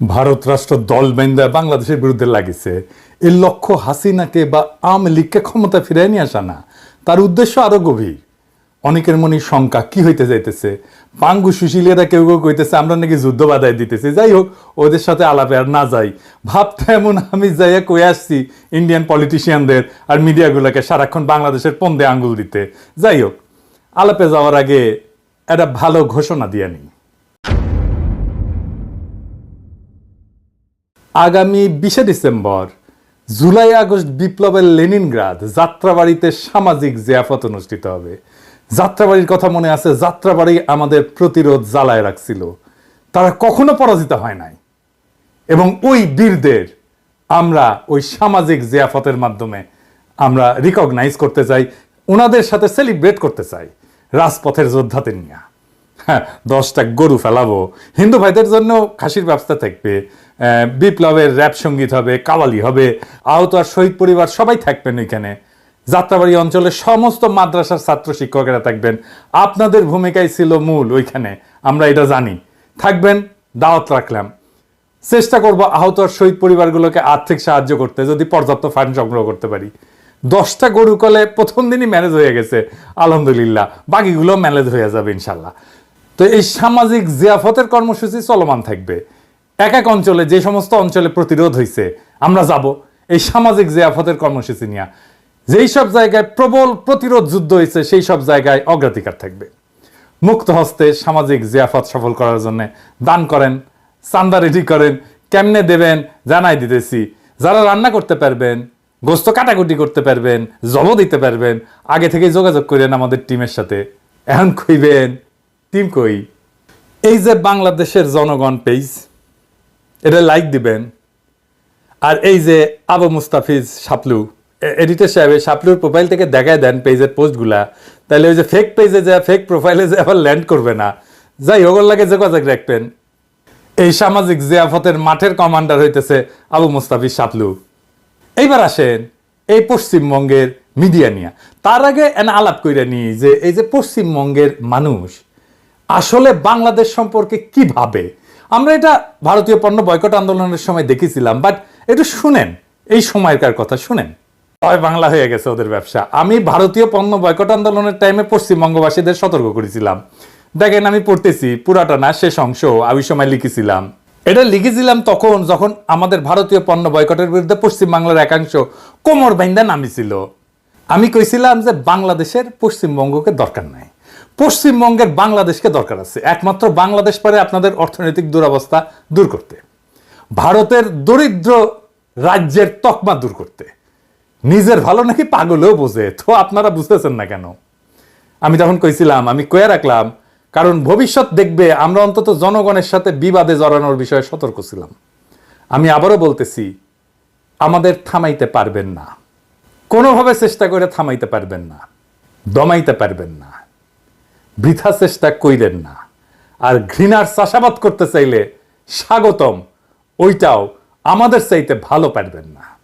ভারত রাষ্ট্র দল বেন্দা বাংলাদেশের বিরুদ্ধে লাগিছে। এর লক্ষ্য হাসিনাকে বা আওয়ামী লীগকে ক্ষমতা ফিরিয়ে নিয়ে আসা না। তার উদ্দেশ্য আরও গভীর। অনেকের মনে শঙ্কা, কি হইতে যাইতেছে? পাঙ্গু সুশীলেরা কেউ কেউ কইতেছে, আমরা নাকি যুদ্ধ বাধাই দিতেছি। যাই হোক, ওদের সাথে আলাপে আর না যাই। ভাবতে এমন আমি যাইয়া কয়ে আসছি ইন্ডিয়ান পলিটিশিয়ানদের আর মিডিয়াগুলোকে সারাক্ষণ বাংলাদেশের পন্দে আঙ্গুল দিতে। যাই হোক, আলাপে যাওয়ার আগে একটা ভালো ঘোষণা দিয়ে নিই। আগামী বিশে ডিসেম্বর, জুলাই আগস্ট বিপ্লবের লেনিনগ্রাদ যাত্রাবাড়িতে সামাজিক জিয়াফত অনুষ্ঠিত হবে। যাত্রাবাড়ির কথা মনে আছে, যাত্রাবাড়ি আমাদের প্রতিরোধ জ্বালায় রাখছিল। তারা কখনো পরাজিত হয় নাই। এবং ওই বীরদের আমরা ওই সামাজিক জিয়াফতের মাধ্যমে আমরা রিকগনাইজ করতে চাই, ওনাদের সাথে সেলিব্রেট করতে চাই, রাজপথের যোদ্ধাদের নিয়ে। দশটা গরু ফেলাবো। হিন্দু ভাইদের জন্য খাসির ব্যবস্থা থাকবে বিপ্লবের র্যাপ সংগীত হবে, কাওয়ালি হবে, আহত আর শহীদ পরিবার সবাই থাকবেন ওইখানে। যাত্রাবাড়ি অঞ্চলের সমস্ত মাদ্রাসার ছাত্র শিক্ষকেরা থাকবেন। আপনাদের ভূমিকাই ছিল মূল ওইখানে, আমরা এটা জানি। থাকবেন, দাওয়াত রাখলাম। চেষ্টা করব আহত আর শহীদ পরিবারগুলোকে আর্থিক সাহায্য করতে, যদি পর্যাপ্ত ফান্ড সংগ্রহ করতে পারি। দশটা গরু কলে প্রথম দিনই ম্যানেজ হয়ে গেছে, আলহামদুলিল্লাহ। বাকিগুলো ম্যানেজ হয়ে যাবে, ইনশাল্লাহ। তো এই সামাজিক জিয়াফতের কর্মসূচি চলমান থাকবে। এক এক অঞ্চলে, যে সমস্ত অঞ্চলে প্রতিরোধ হয়েছে আমরা যাব এই সামাজিক জিয়াফতের কর্মসূচি নিয়ে। যেই সব জায়গায় প্রবল প্রতিরোধ যুদ্ধ হয়েছে সেই সব জায়গায় অগ্রাধিকার থাকবে। মুক্ত হস্তে সামাজিক জিয়াফত সফল করার জন্য দান করেন, চান্দা রেডি করেন, কেমনে দেবেন জানাই দিতেছি। যারা রান্না করতে পারবেন, গোস্ত কাটাকুটি করতে পারবেন জব দিতে পারবেন, আগে থেকে যোগাযোগ করেন আমাদের টিমের সাথে। এখন কইবেন টিম কই? এই যে বাংলাদেশের জনগণ পেজ এটা লাইক দিবেন। আর এই যে আবু মুস্তাফিজ সাপলু এডিটর সাহেব, এই শাপলুর প্রোফাইল থেকে দেখায় দেন পেজের পোস্টগুলা তাহলে ওই যে ফেক পেজে যা ফেক প্রোফাইলে যে আবার ল্যান্ড করবে না। যাই হোক লাগে যোগাযোগ রাখবেন। এই সামাজিক জিয়াফতের মাঠের কমান্ডার হইতেছে আবু মুস্তাফিজ সাপলু এইবার আসেন এই পশ্চিমবঙ্গের মিডিয়া নিয়ে। তার আগে এনে আলাপ কইরা নিই যে এই যে পশ্চিমবঙ্গের মানুষ আসলে বাংলাদেশ সম্পর্কে কি ভাবে? আমরা এটা ভারতীয় পণ্য বয়কট আন্দোলনের সময় দেখেছিলাম বাট একটু শুনেন, এই সময়কার কথা শুনেন। হয় বাংলা হয়ে গেছে ওদের ব্যবসা। আমি ভারতীয় পণ্য বয়কট আন্দোলনের টাইমে পশ্চিমবঙ্গবাসীদের সতর্ক করেছিলাম। দেখেন, আমি পড়তেছি, পুরাটা না, শেষ অংশ, আমি সময় লিখেছিলাম। এটা লিখেছিলাম তখন যখন আমাদের ভারতীয় পণ্য বয়কটের বিরুদ্ধে পশ্চিমবাংলার একাংশ কোমর বাইন্দা নামিছিল। আমি কইছিলাম যে বাংলাদেশের পশ্চিমবঙ্গকে দরকার নাই। পশ্চিমবঙ্গের বাংলাদেশকে দরকার আছে। একমাত্র বাংলাদেশ পারে আপনাদের অর্থনৈতিক দুরবস্থা দূর করতে। ভারতের দরিদ্র রাজ্যের তকমা দূর করতে। নিজের ভালো নাকি পাগলেও বোঝে, তো আপনারা বুঝতেছেন না কেন? আমি তখন কইছিলাম, আমি কয়ে রাখলাম, কারণ ভবিষ্যৎ দেখবে, আমরা অন্তত জনগণের সাথে বিবাদে জড়ানোর বিষয়ে সতর্ক ছিলাম। আমি আবারও বলতেছি, আমাদের থামাইতে পারবেন না। কোনোভাবে চেষ্টা করে থামাইতে পারবেন না, দমাইতে পারবেন না। বৃথা চেষ্টা কইলেন না। আর ঘৃণার চাষাবাদ করতে চাইলে স্বাগতম, ওইটাও আমাদের চাইতে ভালো পারবেন না।